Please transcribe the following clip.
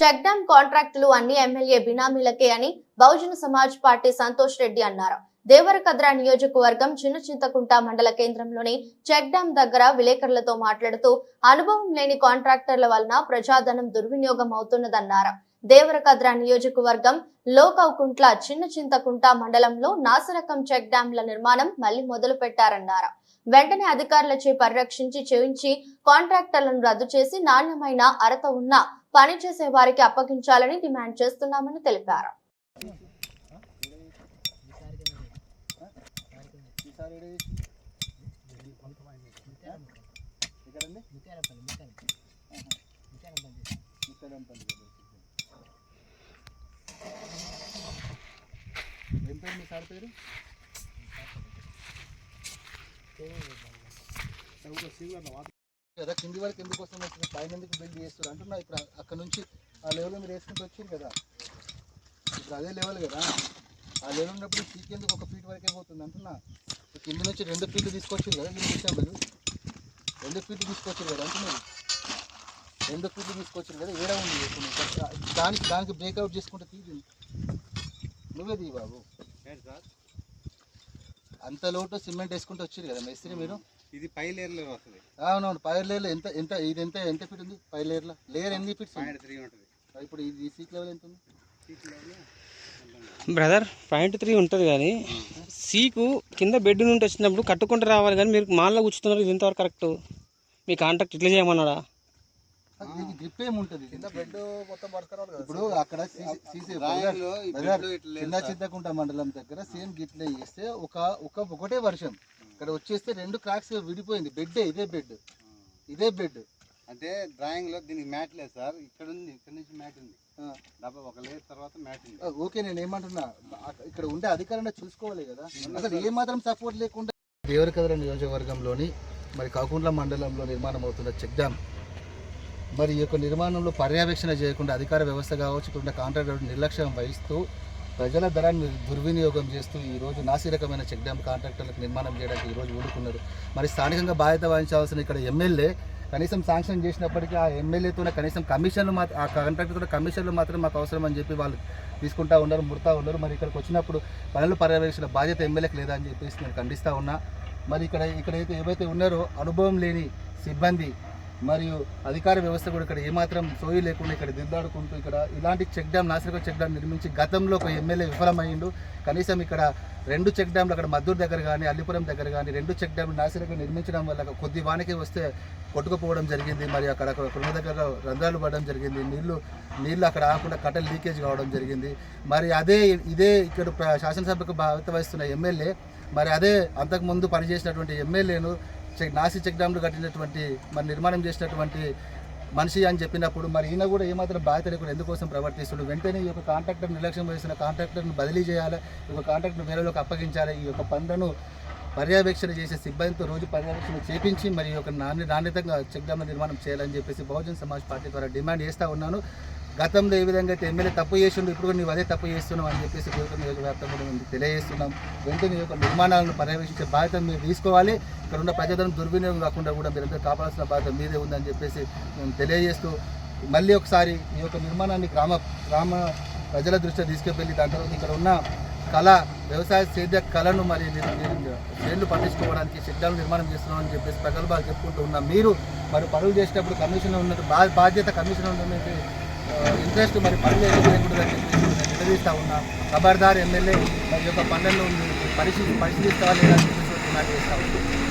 Check dam కాంట్రాక్టులు అన్ని MLA బినామీలకే అని బహుజన సమాజ్ పార్టీ సంతోష్ రెడ్డి అన్నారు. దేవరకద్ర నియోజకవర్గం చిన్న చింతకుంట మండల కేంద్రంలోని చెక్ డ్యాం దగ్గర విలేకరులతో మాట్లాడుతూ అనుభవం లేని కాంట్రాక్టర్ల వలన ప్రజాధనం దుర్వినియోగం అవుతున్నదన్నారు. దేవరకద్ర నియోజకవర్గం లోకౌకుంట్ల చిన్న చింతకుంట మండలంలో నాసిరకం చెక్ డ్యాంల నిర్మాణం మళ్ళీ మొదలు పెట్టారన్నారు వెంటనే అధికారులచే పరిరక్షించి చేయించి కాంట్రాక్టర్లను రద్దు చేసి నాణ్యమైన అరత ఉన్న పని చేసే వారికి అప్పగించాలని డిమాండ్ చేస్తున్నామని తెలిపారు. ఏం పేరు మీ సార్ పేరు కదా? కింది వరకు ఎందుకు వస్తుంది? వచ్చింది పైన ఎందుకు బిల్డ్ చేస్తారు? అంటున్నా ఇప్పుడు అక్కడ నుంచి ఆ లెవెల్ మీరు వేసుకుంటూ వచ్చారు కదా. ఇప్పుడు అదే లెవెల్ కదా? ఆ లెవెల్ ఉన్నప్పుడు సీక్ ఎందుకు ఒక ఫీట్ వరకే పోతుంది అంటున్నా? కింద నుంచి రెండు ఫీట్లు తీసుకొచ్చారు కదా మీరు లేదు రెండు ఫీట్లు తీసుకొచ్చారు కదా అంటున్నారు. రెండు ఫీట్లు తీసుకొచ్చారు కదా ఏడా ఉంది? దానికి దానికి బ్రేక్అవుట్ చేసుకుంటే తీది. నువ్వే తీ బాబు. అంత లోటు సిమెంట్ వేసుకుంటూ వచ్చారు కదా మేస్త్రి మీరు? ఇది పై లేయర్లో వస్తుంది. అవునవును పైర్ లేయర్లో ఎంత ఎంత ఇది ఎంత ఎంత ఫీట్ ఉంది? పైర్ లేయర్లో లేయర్ ఎన్ని ఫీట్స్? పాయింట్ త్రీ ఉంటుంది. ఇప్పుడు ఇది సీక్ లెవెల్ ఎంత ఉంది? Seat level brother point three ఉంటుంది కానీ సీకు కింద బెడ్ నుండి వచ్చినప్పుడు కట్టుకుంటూ రావాలి కానీ మీరు మాల్లో కూర్చుతున్నారు ఇది ఎంతవరకు కరెక్ట్ మీ కాంటాక్ట్ ఇట్లా చేయమన్నాడా? దీనికి గ్రిప్ ఏముంటుంది కింద బెడ్ మొత్తం కదా. ఇప్పుడు అక్కడ సార్. చింతకుంట మండలం దగ్గర సేమ్ గిట్లే చేస్తే ఒక ఒక ఒకటే వర్షం. ఇక్కడ వచ్చేస్తే రెండు క్రాక్స్ విడిపోయింది. బెడ్ ఇదే బెడ్ ఇదే బెడ్ అంటే డ్రాయింగ్లో దీనికి మ్యాట్ లేదు సార్. ఇక్కడ ఉంది ఇక్కడ నుంచి మ్యాట్ ఉంది. డబ్బా ఒక లేయర్ తర్వాత మ్యాట్ ఉంది. ఓకే నేను ఏమంటున్నా ఇక్కడ ఉండే అధికారంగా చూసుకోవాలి కదా. అసలు ఏ మాత్రం సపోర్ట్ లేకుండా దేవరకద్ర నియోజకవర్గంలోని మరి కాకుంట్ల మండలంలో నిర్మాణం అవుతున్న చెక్ డ్యామ్ మరి ఈ యొక్క నిర్మాణంలో పర్యవేక్షణ చేయకుండా అధికార వ్యవస్థ కావచ్చు ఇక్కడ కాంట్రాక్టర్ నిర్లక్ష్యం వహిస్తూ ప్రజల ధరాన్ని దుర్వినియోగం చేస్తూ ఈరోజు నాసిరకమైన చెక్ డ్యామ్ కాంట్రాక్టర్లకు నిర్మాణం చేయడానికి ఈరోజు ఊరుకున్నారు. మరి స్థానికంగా బాధ్యత వహించాల్సిన ఇక్కడ ఎమ్మెల్యే కనీసం శాంక్షన్ చేసినప్పటికీ ఆ ఎమ్మెల్యేతోనే కనీసం కమిషన్లు మాత్రం ఆ కాంట్రాక్టర్తో కమిషన్లు మాత్రం మాకు అవసరం అని చెప్పి వాళ్ళు తీసుకుంటా ఉన్నారు ముడతా ఉన్నారు. మరి ఇక్కడికి వచ్చినప్పుడు పనులు పర్యవేక్షణ బాధ్యత ఎమ్మెల్యేకి లేదా అని చెప్పేసి నేను ఖండిస్తూ ఉన్నా. మరి ఇక్కడ ఇక్కడైతే ఏవైతే ఉన్నారో అనుభవం లేని సిబ్బంది మరియు అధికార వ్యవస్థ కూడా ఇక్కడ ఏమాత్రం సోయి లేకుండా ఇక్కడ దిద్దాడుకుంటూ ఇక్కడ ఇలాంటి చెక్ డ్యామ్ నాసిరకం చెక్ డ్యామ్ నిర్మించి గతంలో ఒక ఎమ్మెల్యే విఫలమైండు కనీసం ఇక్కడ రెండు చెక్ డ్యామ్లు అక్కడ మద్దూరు దగ్గర కానీ అల్లిపురం దగ్గర కానీ రెండు చెక్ డ్యామ్లు నాసిరకం నిర్మించడం వల్ల కొద్ది వానకి వస్తే కొట్టుకుపోవడం జరిగింది. మరి అక్కడ కుటుంబ దగ్గర రంధ్రాలు పడడం జరిగింది. నీళ్ళు నీళ్ళు అక్కడ ఆకుండా కట్టలు లీకేజ్ కావడం జరిగింది. మరి అదే ఇదే ఇక్కడ శాసనసభకు భావిత వహిస్తున్న ఎమ్మెల్యే మరి అదే అంతకుముందు పనిచేసినటువంటి ఎమ్మెల్యేను చెక్ నాసి చెక్ డ్యామ్లు కట్టినటువంటి మరి నిర్మాణం చేసినటువంటి మనిషి అని చెప్పినప్పుడు మరి ఈయన కూడా ఏమాత్రం బాధ్యత లేకుండా ఎందుకోసం ప్రవర్తిస్తున్నాడు వెంటనే ఈ యొక్క కాంట్రాక్టర్ నిర్లక్ష్యం చేసిన కాంట్రాక్టర్ను బదిలీ చేయాలి? ఈ యొక్క కాంట్రాక్టర్ వేరేలోకి అప్పగించాలి? ఈ యొక్క పనులను పర్యవేక్షణ చేసే సిబ్బందితో రోజు పర్యవేక్షణ చేపించి మరి ఈ యొక్క నాణ్య నాణ్యతంగా చెక్ డ్యామ్ల నిర్మాణం చేయాలని చెప్పేసి బహుజన్ సమాజ్ పార్టీ ద్వారా డిమాండ్ చేస్తూ ఉన్నాను. గతంలో ఏ విధంగా అయితే ఎమ్మెల్యే తప్పు చేసిండు ఇప్పుడు కూడా అదే తప్పు చేస్తున్నావు అని చెప్పేసి కోరిక నియోజకవ్యాప్తంగా మేము తెలియజేస్తున్నాం. వెంటనే యొక్క నిర్మాణాలను పర్యవేక్షించే బాధ్యత మీరు తీసుకోవాలి. ఇక్కడ ఉన్న ప్రజలను దుర్వినియోగం కాకుండా కూడా మీరందరూ కాపాడాల్సిన బాధ్యత మీదే ఉందని చెప్పేసి మేము తెలియజేస్తూ మళ్ళీ ఒకసారి ఈ యొక్క నిర్మాణాన్ని గ్రామ గ్రామ ప్రజల దృష్టిలో తీసుకెళ్ళి దాని తర్వాత ఇక్కడ ఉన్న కళ వ్యవసాయ సేద్య కళను మరి చేళ్ళు పండించుకోవడానికి శబ్దాలు నిర్మాణం చేస్తున్నామని చెప్పేసి ప్రగల్భాలు చెప్పుకుంటూ ఉన్నాం మీరు మరి పనులు చేసేటప్పుడు కమిషన్ ఉన్నట్టు బా బాధ్యత కమిషన్ ఉన్నట్టు ఇంట్రెస్ట్ మరి పనులు చేయకూడదని చెప్పేసి నేను నిలదీస్తా ఉన్నా. ఖబర్దార్ ఎమ్మెల్యే మరి యొక్క పనులను పరిశీలి పరిశీలిస్తావా లేదా చెప్పేసి డిమాండ్ చేస్తా ఉన్నాం.